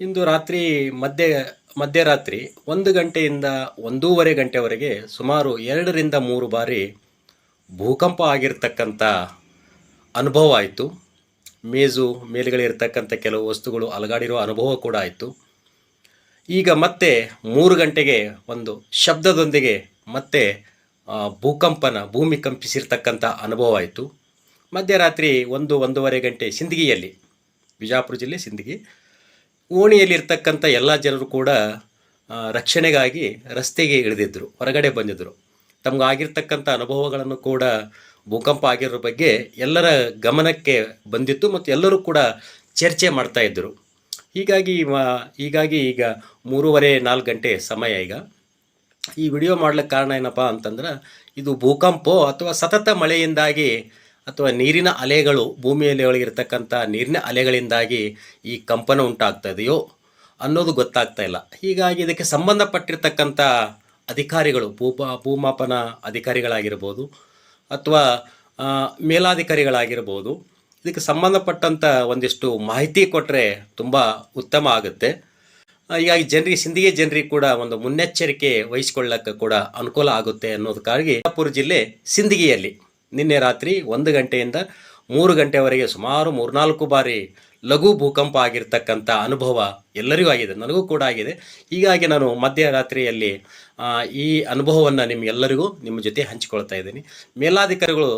ಇಂದು ರಾತ್ರಿ ಮಧ್ಯ, ಮಧ್ಯರಾತ್ರಿ ಒಂದು ಗಂಟೆಯಿಂದ ಒಂದೂವರೆ ಗಂಟೆವರೆಗೆ ಸುಮಾರು ಎರಡರಿಂದ ಮೂರು ಬಾರಿ ಭೂಕಂಪ ಆಗಿರ್ತಕ್ಕಂಥ ಅನುಭವ ಆಯಿತು. ಮೇಜು ಮೇಲುಗಳಿರ್ತಕ್ಕಂಥ ಕೆಲವು ವಸ್ತುಗಳು ಅಲಗಾಡಿರೋ ಅನುಭವ ಕೂಡ ಆಯಿತು. ಈಗ ಮತ್ತೆ ಮೂರು ಗಂಟೆಗೆ ಒಂದು ಶಬ್ದದೊಂದಿಗೆ ಮತ್ತೆ ಭೂಕಂಪನ, ಭೂಮಿ ಕಂಪಿಸಿರ್ತಕ್ಕಂಥ ಅನುಭವ ಆಯಿತು. ಮಧ್ಯರಾತ್ರಿ ಒಂದು, ಒಂದೂವರೆ ಗಂಟೆ ಸಿಂದಗಿಯಲ್ಲಿ, ಬಿಜಾಪುರ ಜಿಲ್ಲೆ ಸಿಂದಗಿ ಓಣಿಯಲ್ಲಿರ್ತಕ್ಕಂಥ ಎಲ್ಲ ಜನರು ಕೂಡ ರಕ್ಷಣೆಗಾಗಿ ರಸ್ತೆಗೆ ಇಳಿದಿದ್ದರು ಹೊರಗಡೆ ಬಂದಿದ್ದರು ತಮಗಾಗಿರ್ತಕ್ಕಂಥ ಅನುಭವಗಳನ್ನು ಕೂಡ ಭೂಕಂಪ ಆಗಿರೋ ಬಗ್ಗೆ ಎಲ್ಲರ ಗಮನಕ್ಕೆ ಬಂದಿತ್ತು ಮತ್ತು ಎಲ್ಲರೂ ಕೂಡ ಚರ್ಚೆ ಮಾಡ್ತಾ ಇದ್ದರು. ಹೀಗಾಗಿ ಹೀಗಾಗಿ ಈಗ ಮೂರುವರೆ ನಾಲ್ಕು ಗಂಟೆ ಸಮಯ ಈಗ. ಈ ವಿಡಿಯೋ ಮಾಡ್ಲಿಕ್ಕೆ ಕಾರಣ ಏನಪ್ಪ ಅಂತಂದ್ರೆ, ಇದು ಭೂಕಂಪೋ ಅಥವಾ ಸತತ ಮಳೆಯಿಂದಾಗಿ ಅಥವಾ ನೀರಿನ ಅಲೆಗಳು ಭೂಮಿಯಲ್ಲಿ ಒಳಗಿರ್ತಕ್ಕಂಥ ನೀರಿನ ಅಲೆಗಳಿಂದಾಗಿ ಈ ಕಂಪನ ಉಂಟಾಗ್ತಾ ಇದೆಯೋ ಅನ್ನೋದು ಗೊತ್ತಾಗ್ತಾ ಇಲ್ಲ. ಹೀಗಾಗಿ ಇದಕ್ಕೆ ಸಂಬಂಧಪಟ್ಟಿರ್ತಕ್ಕಂಥ ಅಧಿಕಾರಿಗಳು, ಭೂಪ, ಭೂಮಾಪನ ಅಧಿಕಾರಿಗಳಾಗಿರ್ಬೋದು ಅಥವಾ ಮೇಲಾಧಿಕಾರಿಗಳಾಗಿರ್ಬೋದು ಇದಕ್ಕೆ ಸಂಬಂಧಪಟ್ಟಂಥ ಒಂದಿಷ್ಟು ಮಾಹಿತಿ ಕೊಟ್ಟರೆ ತುಂಬ ಉತ್ತಮ ಆಗುತ್ತೆ. ಹೀಗಾಗಿ ಜನರಿಗೆ, ಸಿಂಧಿಗೆ ಜನರಿಗೆ ಕೂಡ ಒಂದು ಮುನ್ನೆಚ್ಚರಿಕೆ ವಹಿಸಿಕೊಳ್ಳಕ್ಕೆ ಕೂಡ ಅನುಕೂಲ ಆಗುತ್ತೆ ಅನ್ನೋದಕ್ಕಾಗಿ ಬಿಜಾಪುರ ಜಿಲ್ಲೆ ಸಿಂದಗಿಯಲ್ಲಿ ನಿನ್ನೆ ರಾತ್ರಿ ಒಂದು ಗಂಟೆಯಿಂದ ಮೂರು ಗಂಟೆವರೆಗೆ ಸುಮಾರು ಮೂರ್ನಾಲ್ಕು ಬಾರಿ ಲಘು ಭೂಕಂಪ ಆಗಿರ್ತಕ್ಕಂಥ ಅನುಭವ ಎಲ್ಲರಿಗೂ ಆಗಿದೆ, ನನಗೂ ಕೂಡ ಆಗಿದೆ. ಹೀಗಾಗಿ ನಾನು ಮಧ್ಯರಾತ್ರಿಯಲ್ಲಿ ಈ ಅನುಭವವನ್ನು ನಿಮ್ಗೆಲ್ಲರಿಗೂ ನಿಮ್ಮ ಜೊತೆ ಹಂಚಿಕೊಳ್ತಾ ಇದ್ದೀನಿ. ಮೇಲಾಧಿಕಾರಿಗಳು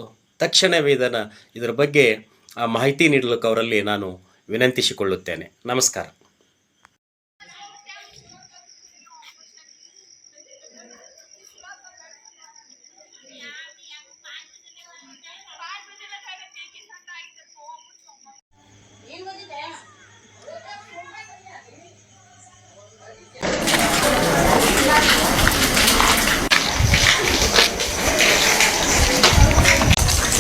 ತಕ್ಷಣವೇ ಇದನ್ನು, ಇದರ ಬಗ್ಗೆ ಮಾಹಿತಿ ನೀಡಲಿಕ್ಕೆ ಅವರಲ್ಲಿ ನಾನು ವಿನಂತಿಸಿಕೊಳ್ಳುತ್ತೇನೆ. ನಮಸ್ಕಾರ.